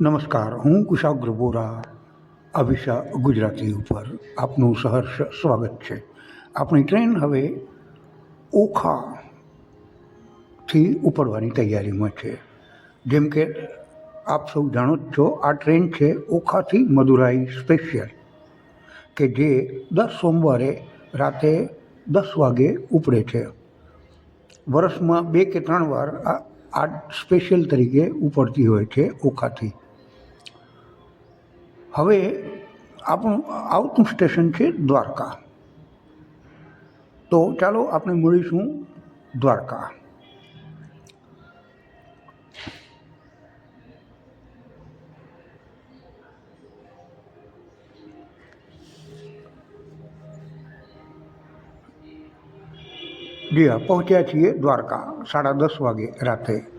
નમસ્કાર, હું કુશાગ્ર બોરા, અભિષા ગુજરાતી ઉપર આપનું સહર્ષ સ્વાગત છે. આપણી ટ્રેન હવે ઓખાથી ઉપડવાની તૈયારીમાં છે. જેમ કે આપ સૌ જાણો જ છો, આ ટ્રેન છે ઓખાથી મદુરાઈ સ્પેશિયલ, કે જે દર સોમવારે રાતે દસ વાગે ઉપડે છે. વર્ષમાં બે કે ત્રણ વાર આ આ સ્પેશિયલ તરીકે ઉપડતી હોય છે ઓખાથી. હવે આપણું આવતું સ્ટેશન છે દ્વારકા. તો ચાલો આપણે મળીશું દ્વારકા. જી હા, પહોંચ્યા છીએ દ્વારકા, સાડા દસ વાગે રાતે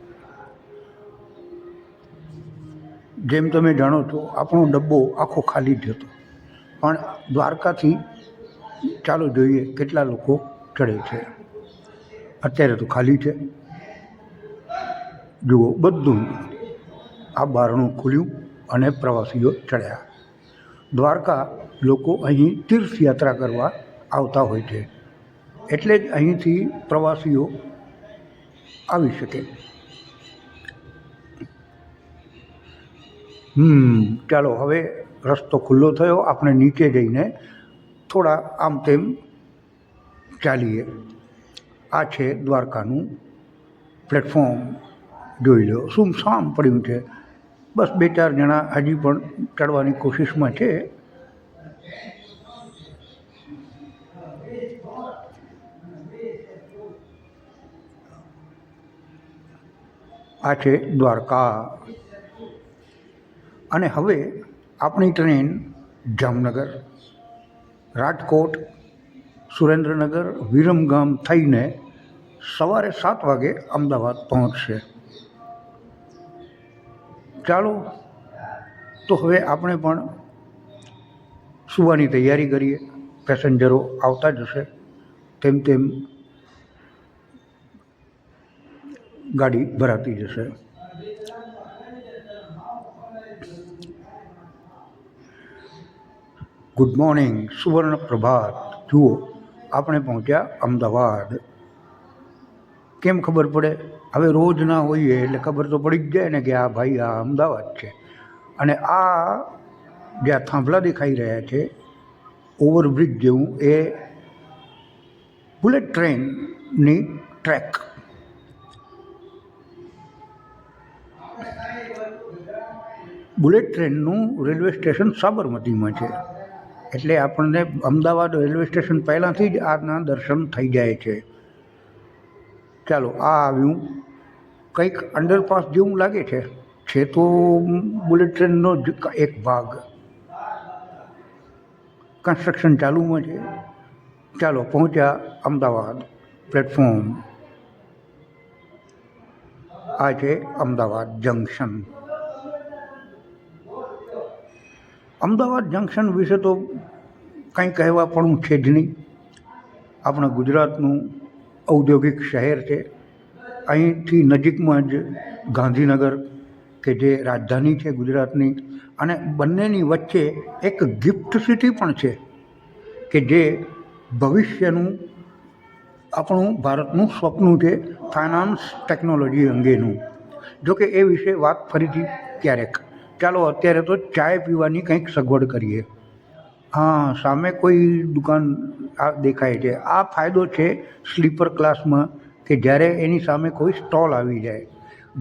જેમ તમે જાણો છો, આપણો ડબ્બો આખો ખાલી જ હતો. પણ દ્વારકાથી ચાલો જોઈએ કેટલા લોકો ચડે છે. અત્યારે તો ખાલી છે. જુઓ, બધું આ બારણું ખુલ્યું અને પ્રવાસીઓ ચડ્યા. દ્વારકા લોકો અહીં તીર્થયાત્રા કરવા આવતા હોય છે. એટલે જ અહીંથી પ્રવાસીઓ આવી શકે. હમ. ચાલો, હવે રસ્તો ખુલ્લો થયો. આપણે નીચે જઈને થોડા આમ તેમ ચાલીએ. આ છે દ્વારકાનું પ્લેટફોર્મ જોઈ લો સુમસામ પડ્યું છે. બસ બે ચાર જણા હજી પણ ચડવાની કોશિશમાં છે. આ છે દ્વારકા. અને હવે આપણી ટ્રેન જામનગર, રાજકોટ, સુરેન્દ્રનગર, વિરમગામ થઈને સવારે સાત વાગે અમદાવાદ પહોંચશે. ચાલો, તો હવે આપણે પણ સુવાની તૈયારી કરીએ. પેસેન્જરો આવતા જશે તેમ તેમ ગાડી ભરાતી જશે. ગુડ મોર્નિંગ, સુવર્ણ પ્રભાત. જુઓ, આપણે પહોંચ્યા અમદાવાદ. કેમ ખબર પડે? હવે રોજ ના હોઈએ એટલે ખબર તો પડી જ જાય ને કે આ ભાઈ આ અમદાવાદ છે. અને આ જ્યાં થાંભલા દેખાઈ રહ્યા છે, ઓવરબ્રિજ જેવું, એ બુલેટ ટ્રેનની ટ્રેક. બુલેટ ટ્રેનનું રેલવે સ્ટેશન સાબરમતીમાં છે. એટલે આપણને અમદાવાદ રેલવે સ્ટેશન પહેલાંથી જ આના દર્શન થઈ જાય છે. ચાલો, આ આવ્યું. કંઈક અંડરપાસ જેવું લાગે છે. છે તો બુલેટ ટ્રેનનો જ એક ભાગ. કન્સ્ટ્રક્શન ચાલુમાં છે. ચાલો, પહોંચ્યા અમદાવાદ પ્લેટફોર્મ આ છે અમદાવાદ જંકશન અમદાવાદ જંકશન વિશે તો કંઈ કહેવા પણ છે જ નહીં. આપણા ગુજરાતનું ઔદ્યોગિક શહેર છે. અહીંથી નજીકમાં જ ગાંધીનગર, કે જે રાજધાની છે ગુજરાતની, અને બંનેની વચ્ચે એક ગિફ્ટ સિટી પણ છે, કે જે ભવિષ્યનું આપણું ભારતનું સ્વપ્ન છે, ફાઇનાન્સ ટેકનોલોજી અંગેનું. જોકે એ વિશે વાત ફરીથી ક્યારેક. ચાલો, અત્યારે તો ચાય પીવાની કંઈક સગવડ કરીએ. હા, સામે કોઈ દુકાન આ દેખાય છે. આ ફાયદો છે સ્લીપર ક્લાસમાં કે જ્યારે એની સામે કોઈ સ્ટોલ આવી જાય.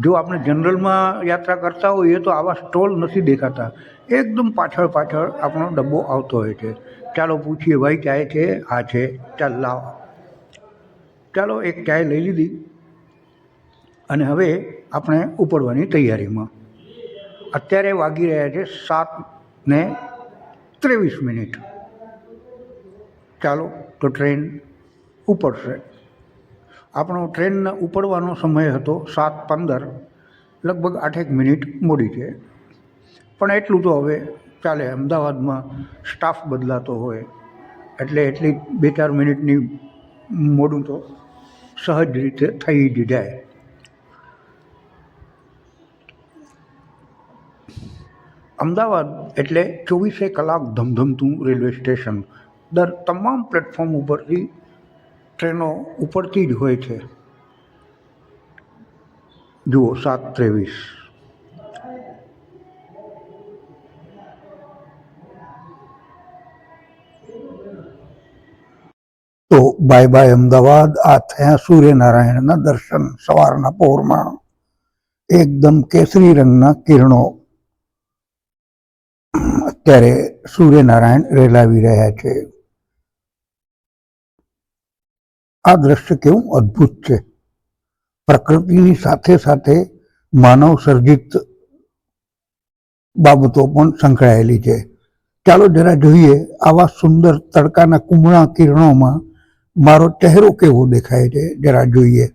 જો આપણે જનરલમાં યાત્રા કરતા હોઈએ તો આવા સ્ટોલ નથી દેખાતા. એકદમ પાછળ પાછળ આપણો ડબ્બો આવતો હોય છે. ચાલો, પૂછીએ, ભાઈ, ચાય છે? હા, છે. ચાલ, લાવ. ચાલો, એક ચાય લઈ લીધી. અને હવે આપણે ઉપડવાની તૈયારીમાં. અત્યારે વાગી રહ્યા છે સાત ને ત્રેવીસ મિનિટ. ચાલો તો ટ્રેન ઉપડશે. આપણો ટ્રેનને ઉપડવાનો સમય હતો સાત પંદર, લગભગ આઠેક મિનિટ મોડી છે. પણ એટલું તો હવે ચાલે, અમદાવાદમાં સ્ટાફ બદલાતો હોય, એટલે એટલી બે ચાર મિનિટની મોડું તો સહજ રીતે થઈ જ જાય. અમદાવાદ એટલે ચોવીસે કલાક ધમધમતું રેલવે સ્ટેશન. દર તમામ પ્લેટફોર્મ ઉપરથી ટ્રેનો ઉપરથી જ હોય છે. જુઓ, સાત ત્રેવીસ. તો બાય બાય અમદાવાદ, આ થયા સૂર્યનારાયણના દર્શન સવારના પહોરમાં એકદમ કેસરી રંગના કિરણો અત્યારે સૂર્યનારાયણ રેલાવી રહ્યા છે. આ દ્રશ્ય કેવું અદ્ભુત છે. પ્રકૃતિની સાથે સાથે માનવ સર્જિત બાબતો પણ સંકળાયેલી છે. ચાલો જરા જોઈએ આવા સુંદર તડકાના કુમળા કિરણોમાં મારો ચહેરો કેવો દેખાય છે. જરા જોઈએ.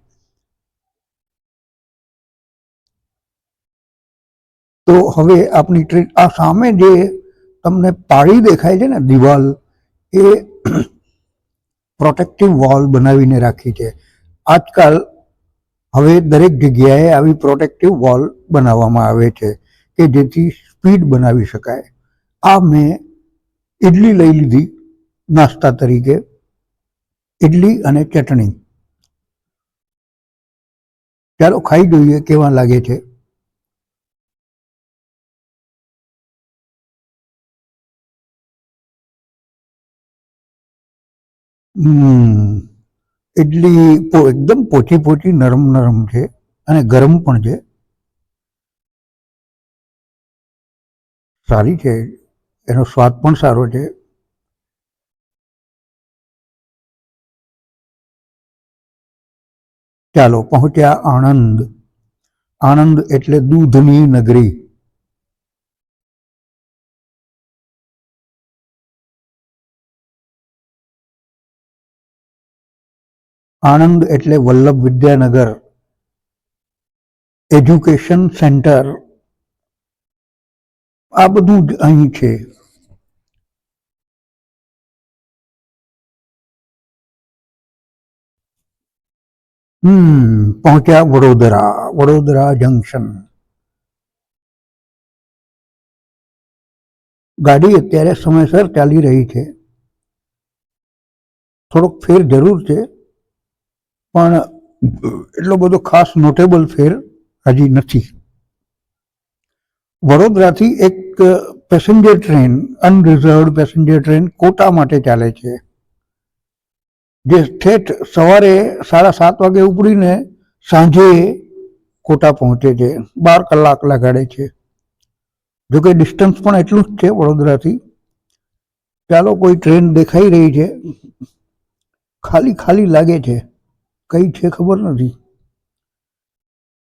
તો હવે આપણી ટ્રેન આ સામે જે તમને પાળી દેખાય છે ને, દિવાલ એ પ્રોટેક્ટિવ વોલ બનાવીને રાખી છે. આજકાલ હવે દરેક જગ્યાએ આવી પ્રોટેક્ટિવ વોલ બનાવવામાં આવે છે કે જેથી સ્પીડ બનાવી શકાય. આ મેં ઇડલી લઈ લીધી નાસ્તા તરીકે ઇડલી અને ચટણી. ચાલો ખાઈ જોઈએ, કેવા લાગે છે? ઇડલી એકદમ પોચી પોચી નરમ નરમ છે અને ગરમ પણ છે. સારી છે. એનો સ્વાદ પણ સારો છે. ચાલો પહોંચ્યા આણંદ. આણંદ એટલે દૂધની નગરી. આણંદ એટલે વલ્લભ વિદ્યાનગર એજ્યુકેશન સેન્ટર. આ બધું જ અહીં છે. હમ, પહોંચ્યા વડોદરા વડોદરા જંકશન ગાડી અત્યારે સમયસર ચાલી રહી છે. થોડોક ફેર જરૂર છે. પણ એટલો બધો ખાસ નોટેબલ ફેર હજી નથી. વડોદરાથી એક passenger train unreserved passenger train Kota માટે ચાલે છે? જે ઠેઠ સવારે સાડા સાત વાગે ઉપડીને સાંજે કોટા પહોંચે છે, બાર કલાક લગાડે છે. જોકે ડિસ્ટન્સ પણ એટલું જ છે વડોદરાથી. ચાલો કોઈ ટ્રેન દેખાઈ રહી છે. ખાલી ખાલી લાગે છે. કઈ છે ખબર નથી.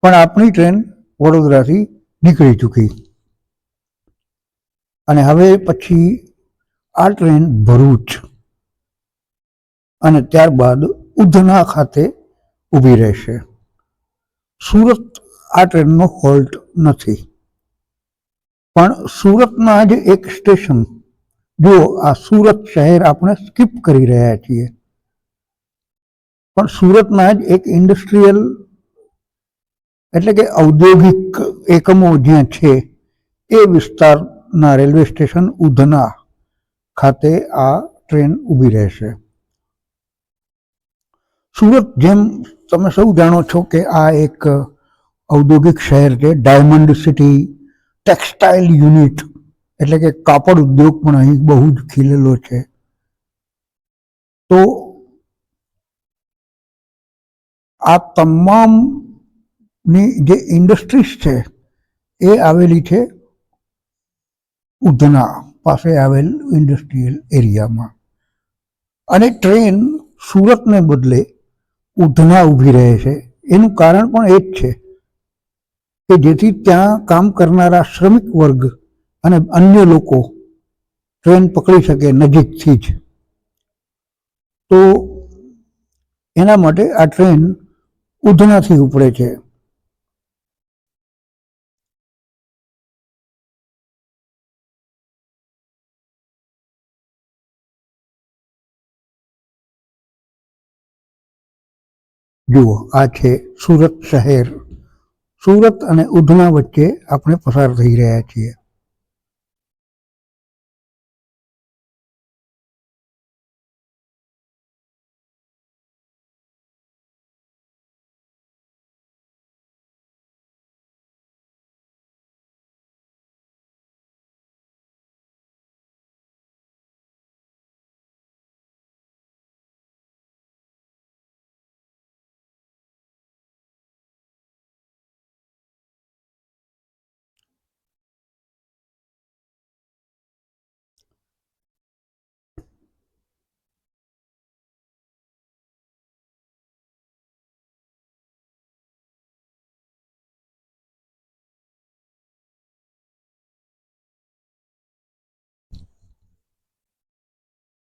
પણ આપણી ટ્રેન વડોદરાથી નીકળી ચૂકી. અને હવે પછી આ ટ્રેન ભરૂચ. અને ત્યારબાદ ઉધના ખાતે ઊભી રહેશે. સુરત આ ટ્રેનનો હોલ્ટ નથી. પણ સુરતના જ એક સ્ટેશન. જો આ સુરત શહેર આપણે સ્કીપ કરી રહ્યા છીએ. પણ સુરતના જ એક ઇન્ડસ્ટ્રીયલ એટલે કે ઔદ્યોગિક એકમો જ્યાં છે, એ વિસ્તારના રેલવે સ્ટેશન ઉધના ખાતે આ ટ્રેન ઊભી રહેશે. સુરત જેમ તમે સૌ જાણો છો કે આ એક ઔદ્યોગિક શહેર છે ડાયમંડ સિટી ટેક્સટાઇલ યુનિટ એટલે કે કાપડ ઉદ્યોગ પણ અહીં બહુ જ ખીલેલો છે. તો આ તમામની જે ઇન્ડસ્ટ્રીઝ છે, એ આવેલી છે ઉધના પાસે આવેલ ઇન્ડસ્ટ્રીયલ એરિયામાં. અને ટ્રેન સુરતને બદલે ઉધના ઊભી રહે છે. એનું કારણ પણ એ જ છે કે જેથી ત્યાં કામ કરનારા શ્રમિક વર્ગ અને અન્ય લોકો ટ્રેન પકડી શકે નજીકથી જ. તો એના માટે આ ટ્રેન ઉધનાથી ઉપડે છે. જુઓ, આ છે સુરત શહેર. સુરત અને ઉધના વચ્ચે આપણે પસાર થઈ રહ્યા છીએ.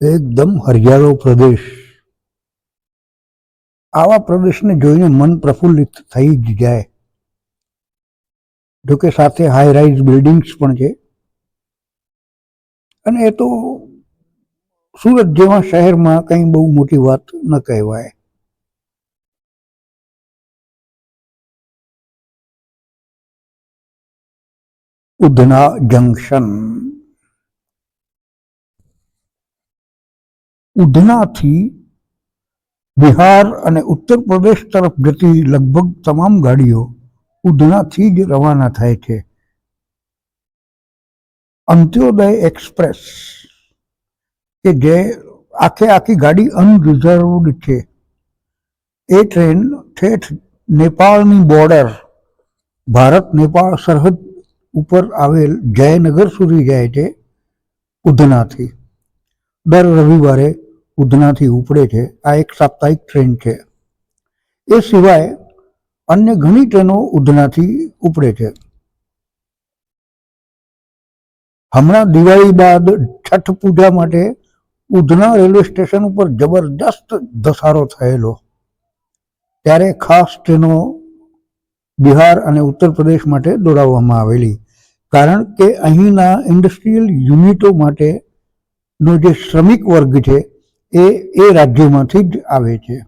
એકદમ હરિયાળો પ્રદેશ. આવા પ્રદેશને જોઈને મન પ્રફુલ્લિત થઈ જ જાય. જોકે સાથે હાઈ રાઇઝ બિલ્ડિંગ્સ પણ છે. અને એ તો સુરત જેવા શહેરમાં કંઈ બહુ મોટી વાત ન કહેવાય. ઉધના જંકશન ઉધનાથી બિહાર અને ઉત્તર પ્રદેશ તરફ જતી લગભગ તમામ ગાડીઓ ઉધનાથી જ રવાના થાય છે. અંત્યોદય એક્સપ્રેસ, કે જે આખે આખી ગાડી અનરિઝર્વડ છે. એ ટ્રેન ઠેઠ નેપાળની બોર્ડર, ભારત નેપાળ સરહદ ઉપર આવેલ જયનગર સુધી જાય છે ઉધનાથી. દર રવિવારે ઉધનાથી ઉપડે છે. આ એક સાપ્તાહિક ટ્રેન છે. એ સિવાય અન્ય ઘણી ટ્રેનો ઉધનાથી ઉપડે છે. હમણાં દિવાળી બાદ છઠ પૂજા માટે ઉધના રેલવે સ્ટેશન ઉપર જબરદસ્ત ધસારો થયેલો. ત્યારે ખાસ ટ્રેનો બિહાર અને ઉત્તર પ્રદેશ માટે દોડાવવામાં આવેલી. કારણ કે અહીંના ઇન્ડસ્ટ્રીયલ યુનિટો માટેનો જે શ્રમિક વર્ગ છે એ એ રાજ્યોમાંથી જ આવે છે.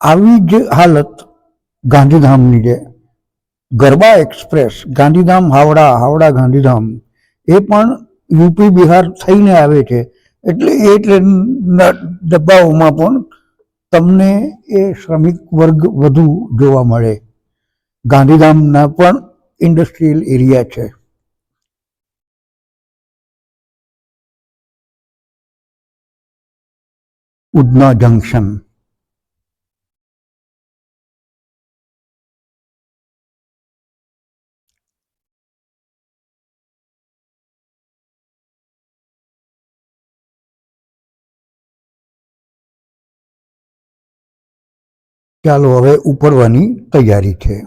આવી જ હાલત ગાંધીધામની છે. ગરબા એક્સપ્રેસ, ગાંધીધામ, હાવડા હાવડા, ગાંધીધામ, એ પણ યુપી, બિહાર થઈને આવે છે. એટલે એ ટ્રેનના ડબ્બાઓમાં પણ તમને એ શ્રમિક વર્ગ વધુ જોવા મળે. ગાંધીધામના પણ ઇન્ડસ્ટ્રીયલ એરિયા છે. ઉધના જંકશન ચાલો હવે ઉપડવાની તૈયારી છે.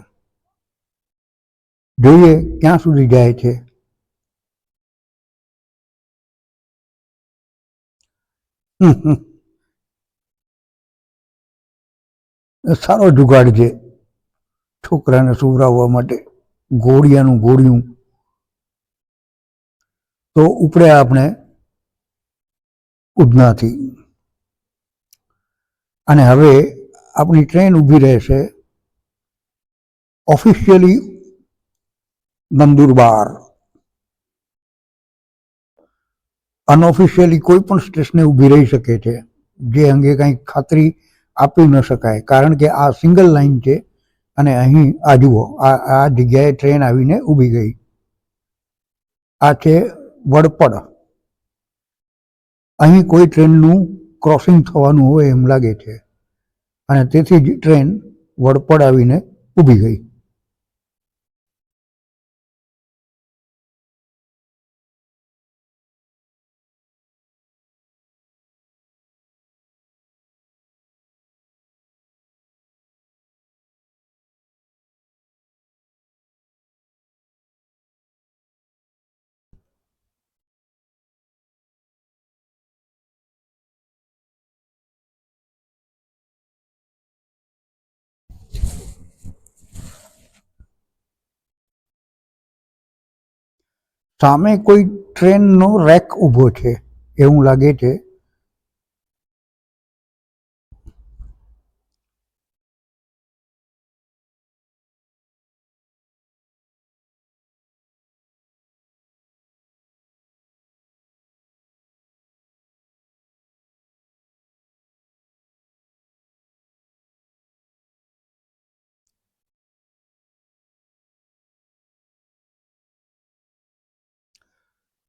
જોઈએ ક્યાં સુધી જાય છે. હમ હમ. સારો જુગાડ છે છોકરાને સુવરાવવા માટે, ગોળિયાનું ગોળિયું. તો ઉપડે આપણે ઉધનાથી. અને હવે આપણી ટ્રેન ઊભી રહેશે ઓફિશિયલી નંદુરબાર. અનઓફિશિયલી કોઈ પણ સ્ટેશને ઊભી રહી શકે છે. જે અંગે કંઈ ખાતરી આપી ન શકાય. કારણ કે આ સિંગલ લાઈન છે અને અહીં આ જુઓ, આ આ જગ્યાએ ટ્રેન આવીને ઊભી ગઈ. આ છે વડપડ અહીં કોઈ ટ્રેનનું ક્રોસિંગ થવાનું હોય એમ લાગે છે. અને તેથી જ ટ્રેન વડપડ આવીને ઊભી ગઈ. સામે કોઈ ટ્રેનનો રેક ઊભો છે એવું લાગે છે.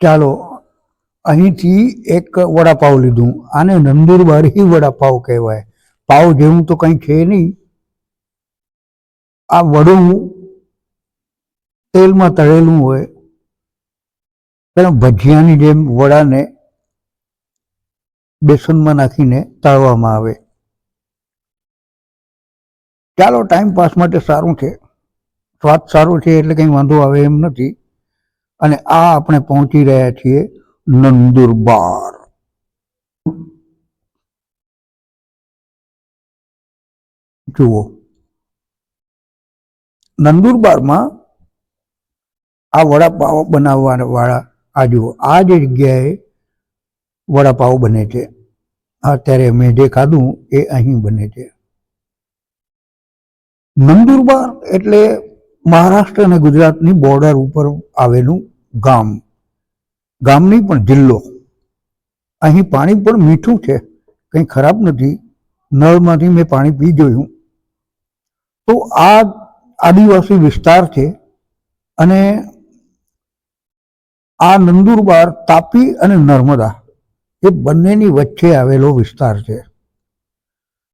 ચાલો, અહીંથી એક વડાપાવ લીધું. આને નંદુરબારી વડાપાવ કહેવાય. પાવ જેવું તો કંઈ છે નહીં. આ વડું તેલમાં તળેલું હોય. પેલા ભજીયાની જેમ વડાને બેસનમાં નાખીને તળવામાં આવે. ચાલો ટાઈમ પાસ માટે સારું છે. સ્વાદ સારો છે એટલે કંઈ વાંધો આવે એમ નથી. અને આ આપણે પહોંચી રહ્યા છીએ નંદુરબાર. જુઓ. નંદુરબારમાં આ વડાપાવ બનાવવા વાળા આ જુઓ, આ જે જગ્યાએ વડાપાવ બને છે. અત્યારે મેં જે ખાધું એ અહીં બને છે. નંદુરબાર એટલે મહારાષ્ટ્ર અને ગુજરાતની બોર્ડર ઉપર આવેલું ગામ. ગામની પણ જિલ્લો. અહીં પાણી પણ મીઠું છે. કંઈ ખરાબ નથી. નળમાંથી મેં પાણી પી જોયું. તો આ આદિવાસી વિસ્તાર છે અને આ નંદુરબાર, તાપી અને નર્મદા એ બંનેની વચ્ચે આવેલો વિસ્તાર છે.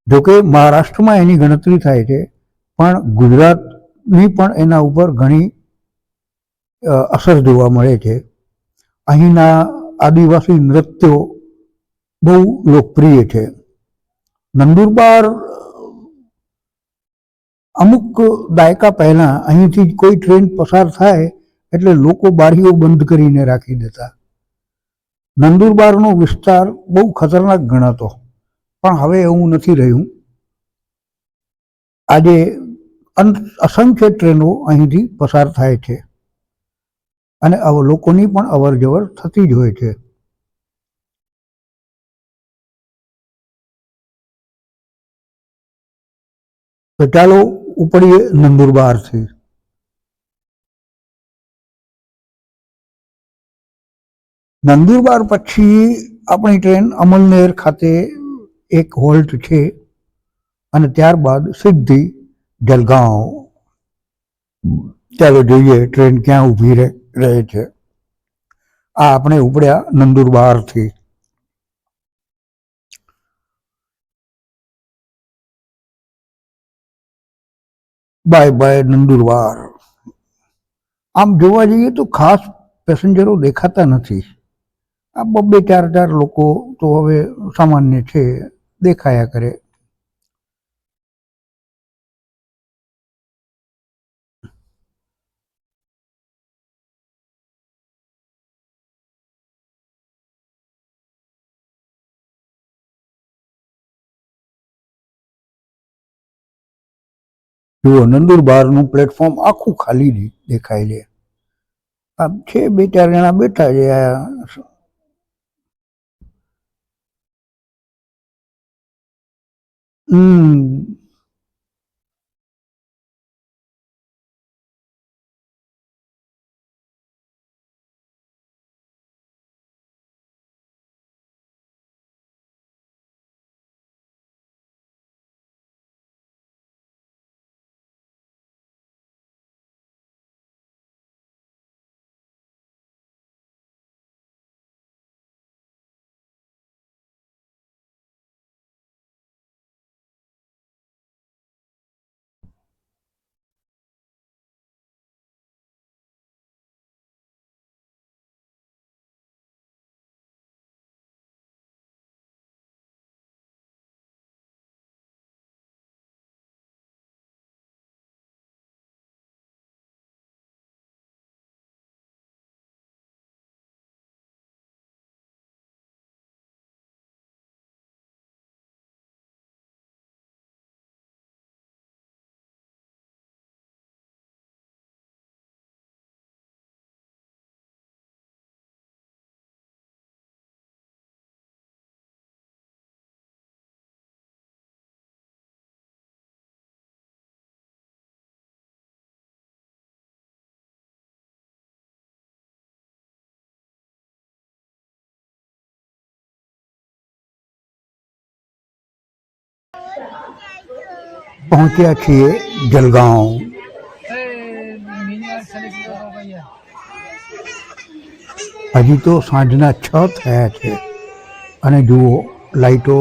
જોકે મહારાષ્ટ્રમાં એની ગણતરી થાય છે, પણ ગુજરાતની પણ એના ઉપર ઘણી અસર જોવા મળે છે. અહીંના આદિવાસી નૃત્યો બહુ લોકપ્રિય છે. નંદુરબાર, અમુક દાયકા પહેલા અહીંથી કોઈ ટ્રેન પસાર થાય એટલે લોકો બારીઓ બંધ કરીને રાખી દેતા. નંદુરબારનો વિસ્તાર બહુ ખતરનાક ગણાતો. પણ હવે એવું નથી રહ્યું. આજે અસંખ્ય ટ્રેનો અહીંથી પસાર થાય છે. અને લોકોની પણ અવર જવર થતી જ હોય છે. તો ચાલો ઉપડીએ નંદુરબારથી નંદુરબાર પછી આપણી ટ્રેન અમલનેર ખાતે એક હોલ્ટ છે. અને ત્યારબાદ સીધી જલગાંવ, ચાલો જોઈએ ટ્રેન ક્યાં ઊભી રહે છે. આ આપણે ઉપડ્યા નંદુરબારથી બાય બાય નંદુરબાર આમ જોવા જઈએ તો ખાસ પેસેન્જરો દેખાતા નથી. આ બબ્બે ચાર ચાર લોકો તો હવે સામાન્ય છે, દેખાયા કરે. જુઓ નંદુરબારનું પ્લેટફોર્મ આખું ખાલી દેખાય છે. આ છે બે ચાર જણા બેઠા છે આ હમ. પહોંચ્યા છીએ જલગાંવ હજી તો સાંજના છ થયા છે અને જુઓ લાઈટો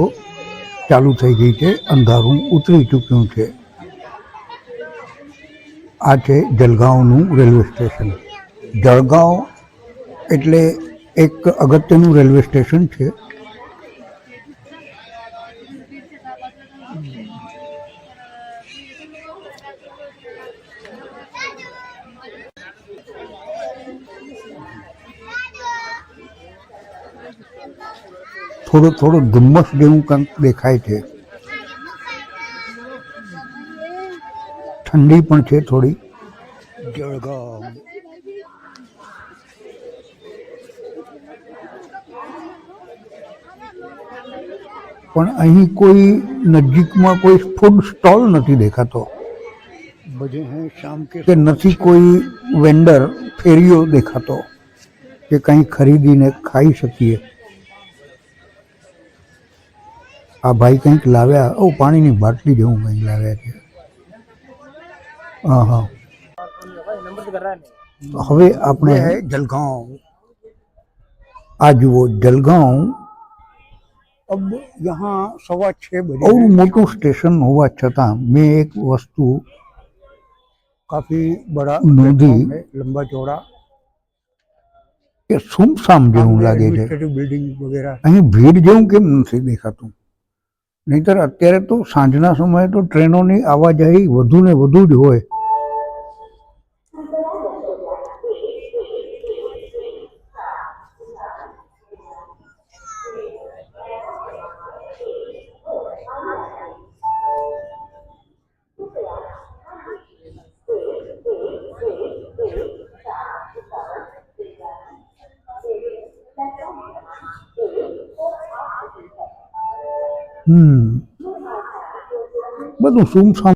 ચાલુ થઈ ગઈ છે અંધારું ઉતરી ચૂક્યું છે આ છે જલગાંવનું રેલવે સ્ટેશન જળગાંવ એટલે એક અગત્યનું રેલવે સ્ટેશન છે। થોડો થોડો ધુમ્મસ જેવું કંઈક દેખાય છે ઠંડી પણ છે થોડી જળગાવ પણ અહીં કોઈ નજીકમાં કોઈ ફૂડ સ્ટોલ નથી દેખાતો કે નથી કોઈ વેન્ડર ફેરીઓ દેખાતો કે કંઈ ખરીદીને ખાઈ શકીએ આ ભાઈ કંઈક લાવ્યા ઓ પાણીની બાટલી જેવું કંઈક લાવ્યા છે હા હા હવે આપણે जलगांव આ જુઓ જલગાંવ अब यहाँ सवा छः बजे બહુ મોટું સ્ટેશન હોવા છતાં મેં એક વસ્તુ काफी बड़ा नदी। प्लेटफॉर्म है लंबा चौड़ा કે સુમસામ જેવું લાગે છે एडमिनिस्ट्रेटिव बिल्डिंग वगैरह અહીં ભીડ જેવું કેમ નથી દેખાતું નહીતર અત્યારે તો સાંજના સમયે તો ટ્રેનોની આવાજાહી વધુ ને વધુ જ હોય. હમ બધું સુમસામ